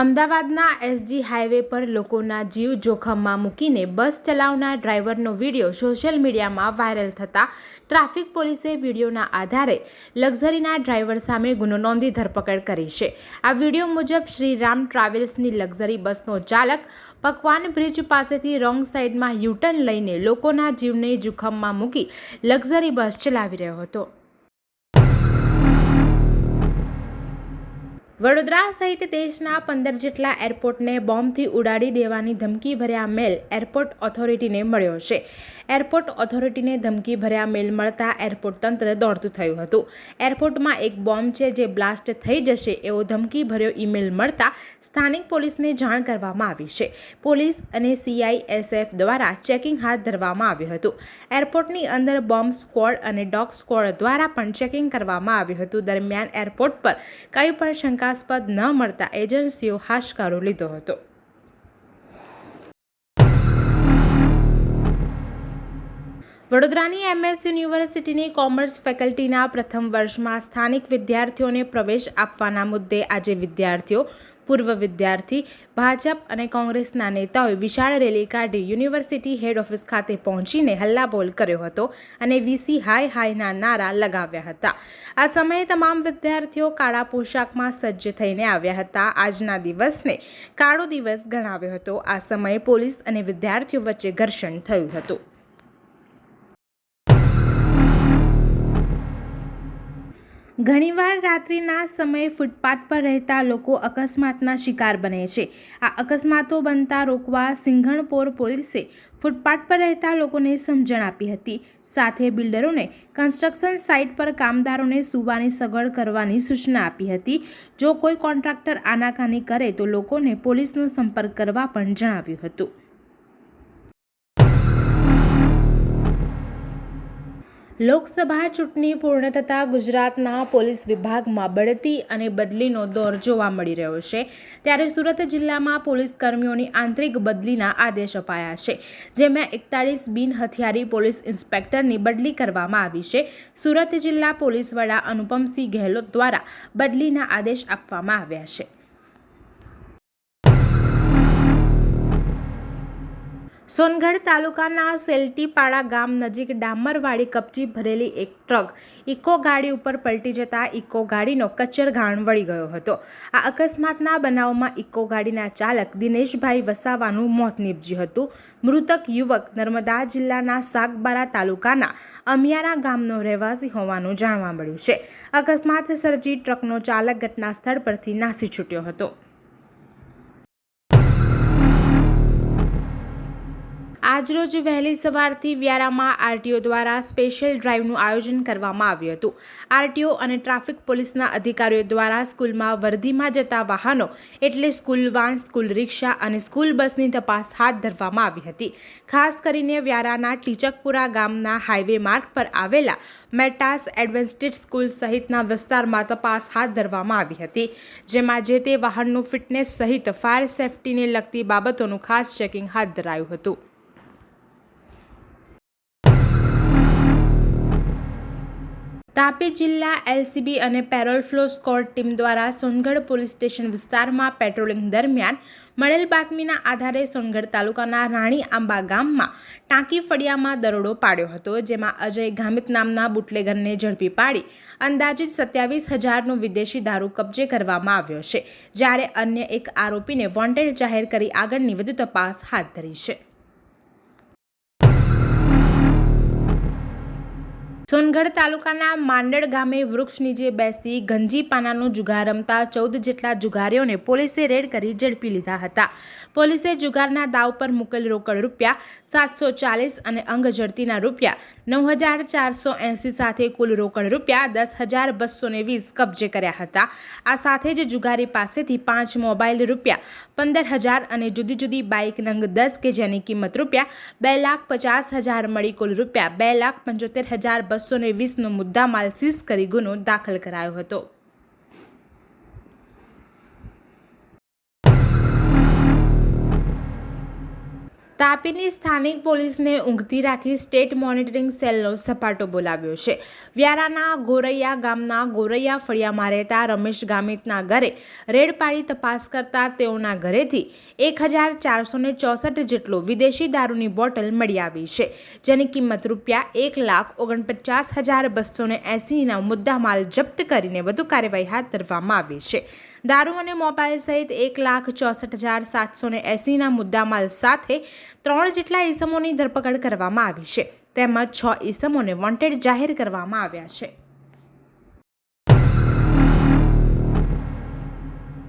અમદાવાદના SG highway પર લોકોના જીવ જોખમમાં મૂકીને બસ ચલાવનાર ડ્રાઈવરનો વીડિયો સોશિયલ મીડિયામાં વાયરલ થતાં ટ્રાફિક પોલીસે વિડીયોના આધારે લક્ઝરીના ડ્રાઈવર સામે ગુનો નોંધી ધરપકડ કરી છે. આ વીડિયો મુજબ શ્રીરામ ટ્રાવેલ્સની લક્ઝરી બસનો ચાલક પકવાન બ્રિજ પાસેથી રોંગ સાઈડમાં યુટર્ન લઈને લોકોના જીવને જોખમમાં મૂકી લક્ઝરી બસ ચલાવી રહ્યો હતો. વડોદરા સહિત દેશના પંદર જેટલા એરપોર્ટને બોમ્બથી ઉડાડી દેવાની ધમકી ભર્યા મેલ એરપોર્ટ ઓથોરિટીને મળ્યો છે. એરપોર્ટ ઓથોરિટીને ધમકી ભર્યા મેલ મળતા એરપોર્ટ તંત્ર દોડતું થયું હતું. એરપોર્ટમાં એક બોમ્બ છે જે બ્લાસ્ટ થઈ જશે એવો ધમકી ભર્યો ઈમેલ મળતા સ્થાનિક પોલીસને જાણ કરવામાં આવી છે. પોલીસ અને સીઆઈએસએફ દ્વારા ચેકિંગ હાથ ધરવામાં આવ્યું હતું. એરપોર્ટની અંદર બોમ્બ સ્ક્વોડ અને ડોગ સ્ક્વોડ દ્વારા પણ ચેકિંગ કરવામાં આવ્યું હતું. દરમિયાન એરપોર્ટ પર કંઈ પણ શંકાસ્પદ ન મળતા એજન્સીઓ હાશકારો લીધો હતો. વડોદરાની એમએસ યુનિવર્સિટીની કોમર્સ ફેકલ્ટીના પ્રથમ વર્ષમાં સ્થાનિક વિદ્યાર્થીઓને પ્રવેશ આપવાના મુદ્દે આજે વિદ્યાર્થીઓ પૂર્વ વિદ્યાર્થી, ભાજપ અને કોંગ્રેસના નેતાઓએ વિશાળ રેલી કાઢી યુનિવર્સિટી હેડ ઓફિસ ખાતે પહોંચીને હલ્લાબોલ કર્યો હતો અને વીસી હાય હાયના નારા લગાવ્યા હતા. આ સમયે તમામ વિદ્યાર્થીઓ કાળા પોશાકમાં સજ્જ થઈને આવ્યા હતા. આજના દિવસને કાળો દિવસ ગણાવ્યો હતો. આ સમયે પોલીસ અને વિદ્યાર્થીઓ વચ્ચે ઘર્ષણ થયું હતું. ઘણીવાર રાત્રિના સમયે ફૂટપાથ પર રહેતા લોકો અકસ્માતના શિકાર બને છે. આ અકસ્માતો બનતા રોકવા સિંઘણપોર પોલીસે ફૂટપાથ પર રહેતા લોકોને સમજણ આપી હતી. સાથે બિલ્ડરોને કન્સ્ટ્રક્શન સાઇટ પર કામદારોને સુવાની સગવડ કરવાની સૂચના આપી હતી. જો કોઈ કોન્ટ્રાક્ટર આનાકાની કરે તો લોકોને પોલીસનો સંપર્ક કરવા પણ જણાવ્યું હતું. લોકસભા ચૂંટણી પૂર્ણ થતાં ગુજરાતના પોલીસ વિભાગમાં બઢતી અને બદલીનો દોર જોવા મળી રહ્યો છે. ત્યારે સુરત જિલ્લામાં પોલીસ કર્મીઓની આંતરિક બદલીના આદેશ અપાયા છે, જેમાં એકતાળીસ બિન હથિયારી પોલીસ ઇન્સ્પેક્ટરની બદલી કરવામાં આવી છે. સુરત જિલ્લા પોલીસ વડા અનુપમસિંહ ગહેલોત દ્વારા બદલીના આદેશ આપવામાં આવ્યા છે. સોનગઢ તાલુકાના સેલ્ટીપાડા ગામ નજીક ડામરવાળી કપચી ભરેલી એક ટ્રક ઇકો ગાડી ઉપર પલટી જતા ઇકો ગાડીનો કચ્ચર ઘાણ વળી ગયો હતો. આ અકસ્માતના બનાવમાં ઇકો ગાડીના ચાલક દિનેશભાઈ વસાવાનું મોત નીપજ્યું હતું. મૃતક યુવક નર્મદા જિલ્લાના સાગબારા તાલુકાના અમિયારા ગામનો રહેવાસી હોવાનું જાણવા મળ્યું છે. અકસ્માત સર્જી ટ્રકનો ચાલક ઘટના સ્થળ પરથી નાસી છૂટ્યો હતો. આજરોજ વહેલી સવારથી વ્યારામાં આરટીઓ દ્વારા સ્પેશિયલ ડ્રાઈવનું આયોજન કરવામાં આવ્યું હતું. આરટીઓ અને ટ્રાફિક પોલીસના અધિકારીઓ દ્વારા સ્કૂલમાં વર્ધીમાં જતા વાહનો એટલે સ્કૂલ વાન, સ્કૂલ રિક્ષા અને સ્કૂલ બસની તપાસ હાથ ધરવામાં આવી હતી. ખાસ કરીને વ્યારાના ટીચકપુરા ગામના હાઈવે માર્ગ પર આવેલા મેટાસ એડવેન્સ્ટેડ સ્કૂલ સહિતના વિસ્તારમાં તપાસ હાથ ધરવામાં આવી હતી, જેમાં જે તે વાહનનું ફિટનેસ સહિત ફાયર સેફટીને લગતી બાબતોનું ખાસ ચેકિંગ હાથ ધરાયું હતું. તાપી જિલ્લા એલસીબી અને પેરોલ ફ્લો સ્કોડ ટીમ દ્વારા સોનગઢ પોલીસ સ્ટેશન વિસ્તારમાં પેટ્રોલિંગ દરમિયાન મળેલ બાતમીના આધારે સોનગઢ તાલુકાના રાણી આંબા ગામમાં ટાંકી ફળિયામાં દરોડો પાડ્યો હતો, જેમાં અજય ગામિત નામના બુટલેગરને ઝડપી પાડી અંદાજિત સત્યાવીસ હજારનો વિદેશી દારૂ કબજે કરવામાં આવ્યો છે, જ્યારે અન્ય એક આરોપીને વોન્ટેડ જાહેર કરી આગળની વધુ તપાસ હાથ ધરી છે. સોનગઢ તાલુકાના માંડળ ગામે વૃક્ષ નીચે બેસી ગંજી પાનાનો જુગાર રમતા ચૌદ જેટલા જુગારીઓને પોલીસે રેડ કરી ઝડપી લીધા હતા. પોલીસે જુગારના દાવ પર મુકેલ રોકડ રૂપિયા સાતસો ચાલીસ અને અંગ ઝડતીના રૂપિયા નવ હજાર ચારસો એંસી સાથે કુલ રોકડ રૂપિયા દસ હજાર બસો ને વીસ કબજે કર્યા હતા. આ સાથે જ જુગારી પાસેથી પાંચ મોબાઈલ રૂપિયા, પંદર હજાર અને જુદી જુદી બાઇક નંગ દસ કે જેની કિંમત રૂપિયા બે લાખ પચાસ હજાર મળી કુલ રૂપિયા બે લાખ પંચોતેર હજાર બસો ને વીસનો મુદ્દામાલ સીઝ કરી ગુનો દાખલ કરાયો હતો. તાપીની સ્થાનિક પોલીસને ઊંઘતી રાખી સ્ટેટ મોનિટરિંગ સેલનો સપાટો બોલાવ્યો છે. વ્યારાના ગોરૈયા ગામના ગોરૈયા ફળિયામાં રહેતા રમેશ ગામિતના ઘરે રેડ પાડી તપાસ કરતા તેઓના ઘરેથી એક હજાર ચારસો ને ચોસઠ જેટલો વિદેશી દારૂની બોટલ મળી આવી છે, જેની કિંમત રૂપિયા એક લાખ ઓગણપચાસ હજાર બસો ને એંસીના મુદ્દામાલ જપ્ત કરીને વધુ કાર્યવાહી હાથ ધરવામાં આવી છે. દારૂ અને મોબાઈલ સહિત એક લાખ ચોસઠ હજાર સાતસો ને એંસીના મુદ્દામાલ સાથે ત્રણ જેટલા ઇસમોની ધરપકડ કરવામાં આવી છે. તેમજ છ ઈસમોને વોન્ટેડ જાહેર કરવામાં આવ્યા છે.